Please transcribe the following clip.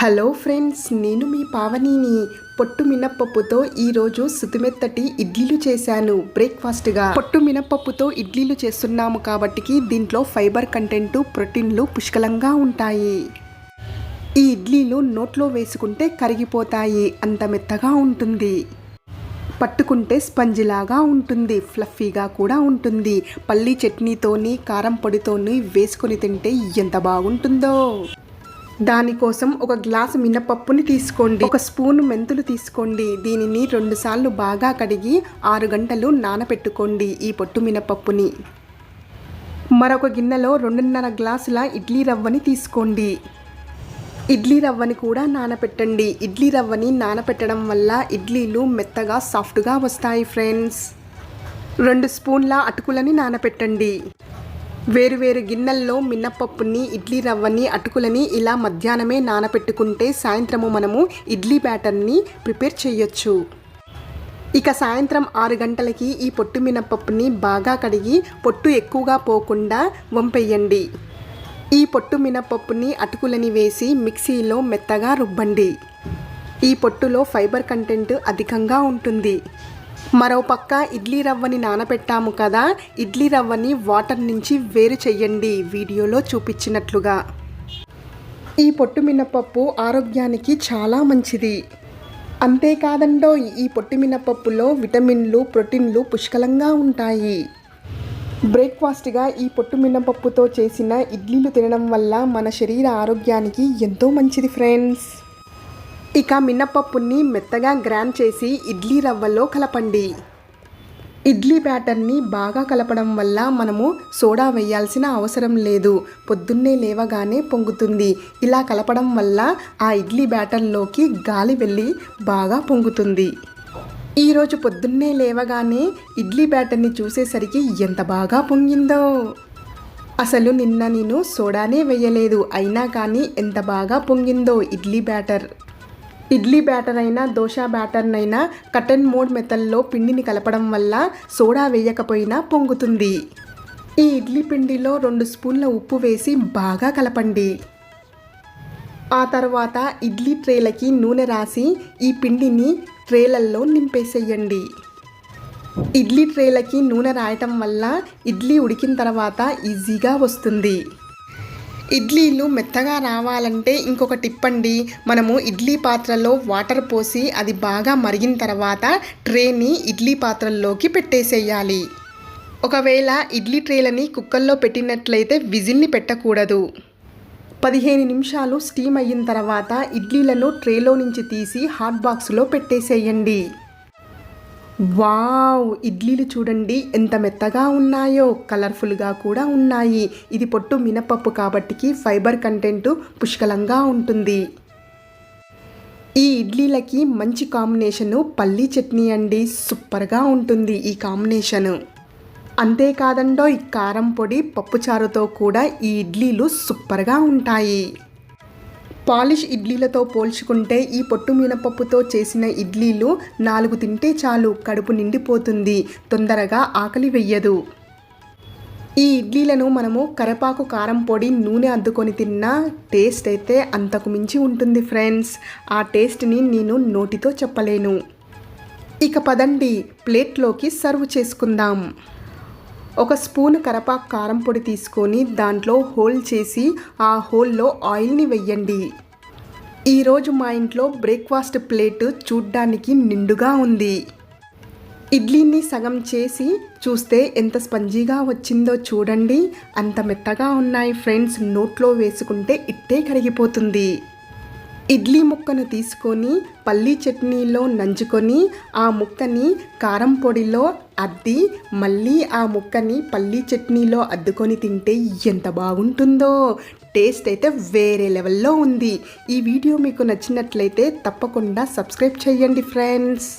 Hello friends నేను మీ పావనిని. పొట్టు మినప్పప్పుతో ఈరోజు సుతిమెత్తటి ఇడ్లీలు చేశాను బ్రేక్ఫాస్ట్గా. పొట్టు మినప్పప్పుతో ఇడ్లీలు చేస్తున్నాము కాబట్టి దీంట్లో ఫైబర్ కంటెంట్ ప్రోటీన్లు పుష్కలంగా ఉంటాయి. ఈ ఇడ్లీలు నోట్లో వేసుకుంటే కరిగిపోతాయి అంత మెత్తగా ఉంటుంది. పట్టుకుంటే స్పంజిలాగా ఉంటుంది ఫ్లఫీగా కూడా ఉంటుంది. పల్లీ చట్నీతోని కారం పొడితోని వేసుకొని తింటే ఎంత బాగుంటుందో. దానికోసం ఒక గ్లాసు మినపప్పుని తీసుకోండి. ఒక స్పూన్ మెంతులు తీసుకోండి. దీనిని రెండుసార్లు బాగా కడిగి ఆరు గంటలు నానపెట్టుకోండి ఈ పొట్టు మినపప్పుని. మరొక గిన్నెలో రెండున్నర గ్లాసుల ఇడ్లీ రవ్వని తీసుకోండి. ఇడ్లీ రవ్వని కూడా నానపెట్టండి. ఇడ్లీ రవ్వని నానపెట్టడం వల్ల ఇడ్లీలు మెత్తగా సాఫ్ట్గా వస్తాయి ఫ్రెండ్స్. రెండు స్పూన్ల అటుకులని నానపెట్టండి. వేరువేరు గిన్నెల్లో మిన్నపప్పుని ఇడ్లీ రవ్వని అటుకులని ఇలా మధ్యాహ్నమే నానపెట్టుకుంటే సాయంత్రము మనము ఇడ్లీ బ్యాటర్ని ప్రిపేర్ చేయొచ్చు. ఇక సాయంత్రం ఆరు గంటలకి ఈ పొట్టు మినపప్పుని బాగా కడిగి పొట్టు ఎక్కువగా పోకుండా వంపెయ్యండి ఈ పొట్టు మినపప్పుని అటుకులని వేసి మిక్సీలో మెత్తగా రుబ్బండి. ఈ పొట్టులో ఫైబర్ కంటెంట్ అధికంగా ఉంటుంది. మరోపక్క ఇడ్లీ రవ్వని నానబెట్టాము కదా ఇడ్లీ రవ్వని వాటర్ నుంచి వేరు చెయ్యండి వీడియోలో చూపించినట్లుగా. ఈ పొట్టు మినపప్పు ఆరోగ్యానికి చాలా మంచిది. అంతేకాదండో ఈ పొట్టు మినపప్పులో విటమిన్లు ప్రోటీన్లు పుష్కలంగా ఉంటాయి. బ్రేక్ఫాస్ట్గా ఈ పొట్టు మినపప్పుతో చేసిన ఇడ్లీలు తినడం వల్ల మన శరీర ఆరోగ్యానికి ఎంతో మంచిది ఫ్రెండ్స్. ఇక మినపప్పుని మెత్తగా గ్రాండ్ చేసి ఇడ్లీ రవ్వలో కలపండి. ఇడ్లీ బ్యాటర్ని బాగా కలపడం వల్ల మనము సోడా వేయాల్సిన అవసరం లేదు. పొద్దున్నే లేవగానే పొంగుతుంది. ఇలా కలపడం వల్ల ఆ ఇడ్లీ బ్యాటర్లోకి గాలి వెళ్ళి బాగా పొంగుతుంది. ఈరోజు పొద్దున్నే లేవగానే ఇడ్లీ బ్యాటర్ని చూసేసరికి ఎంత బాగా పొంగిందో. అసలు నిన్న నేను సోడానే వేయలేదు. అయినా కానీ ఎంత బాగా పొంగిందో ఇడ్లీ బ్యాటర్. ఇడ్లీ బ్యాటర్ అయినా దోశ బ్యాటర్నైనా కటన్ మోడ్ మెథడ్లో పిండిని కలపడం వల్ల సోడా వేయకపోయినా పొంగుతుంది. ఈ ఇడ్లీ పిండిలో రెండు స్పూన్ల ఉప్పు వేసి బాగా కలపండి. ఆ తర్వాత ఇడ్లీ ట్రేలకి నూనె రాసి ఈ పిండిని ట్రేలల్లో నింపేసేయండి. ఇడ్లీ ట్రేలకి నూనె రాయటం వల్ల ఇడ్లీ ఉడికిన తర్వాత ఈజీగా వస్తుంది. ఇడ్లీలు మెత్తగా రావాలంటే ఇంకొక టిప్ అండి మనము ఇడ్లీ పాత్రలో వాటర్ పోసి అది బాగా మరిగిన తర్వాత ట్రేని ఇడ్లీ పాత్రల్లోకి పెట్టేసేయాలి. ఒకవేళ ఇడ్లీ ట్రేలని కుక్కర్లో పెట్టినట్లయితే విజిల్ని పెట్టకూడదు. పదిహేను నిమిషాలు స్టీమ్ అయిన తర్వాత ఇడ్లీలను ట్రేలో నుంచి తీసి హాట్ బాక్స్లో పెట్టేసేయండి. వావ్ ఇడ్లీలు చూడండి ఎంత మెత్తగా ఉన్నాయో కలర్ఫుల్గా కూడా ఉన్నాయి. ఇది పొట్టు మినపప్పు కాబట్టికి ఫైబర్ కంటెంట్ పుష్కలంగా ఉంటుంది. ఈ ఇడ్లీలకి మంచి కాంబినేషను పల్లీ చట్నీ అండి. సూపర్గా ఉంటుంది ఈ కాంబినేషను. అంతేకాదండో ఈ కారం పొడి పప్పుచారుతో కూడా ఈ ఇడ్లీలు సూపర్గా ఉంటాయి. పాలిష్ ఇడ్లీలతో పోల్చుకుంటే ఈ పొట్టు మినపప్పుతో చేసిన ఇడ్లీలు నాలుగు తింటే చాలు కడుపు నిండిపోతుంది తొందరగా ఆకలి వెయ్యదు ఈ ఇడ్లీలను మనము కరపాకు కారం పొడి నూనె అద్దుకొని తిన్నా టేస్ట్ అయితే అంతకు మించి ఉంటుంది ఫ్రెండ్స్. ఆ టేస్ట్ని నేను నోటితో చెప్పలేను. ఇక పదండి ప్లేట్లోకి సర్వ్ చేసుకుందాం. ఒక స్పూన్ కరపాకు కారం పొడి తీసుకొని దాంట్లో హోల్ చేసి ఆ హోల్లో ఆయిల్ని వెయ్యండి. ఈరోజు మా ఇంట్లో బ్రేక్ఫాస్ట్ ప్లేట్ చూడ్డానికి నిండుగా ఉంది. ఇడ్లీని సగం చేసి చూస్తే ఎంత స్పంజీగా వచ్చిందో చూడండి. అంత మెత్తగా ఉన్నాయి ఫ్రెండ్స్. నోట్లో వేసుకుంటే ఇట్టే కరిగిపోతుంది. ఇడ్లీ ముక్కను తీసుకొని పల్లీ చట్నీలో నంచుకొని ఆ ముక్కని కారం పొడిలో అద్ది మళ్ళీ ఆ ముక్కని పల్లీ చట్నీలో అద్దుకొని తింటే ఎంత బాగుంటుందో. టేస్ట్ అయితే వేరే లెవెల్లో ఉంది. ఈ వీడియో మీకు నచ్చినట్లయితే తప్పకుండా సబ్స్క్రైబ్ చేయండి ఫ్రెండ్స్.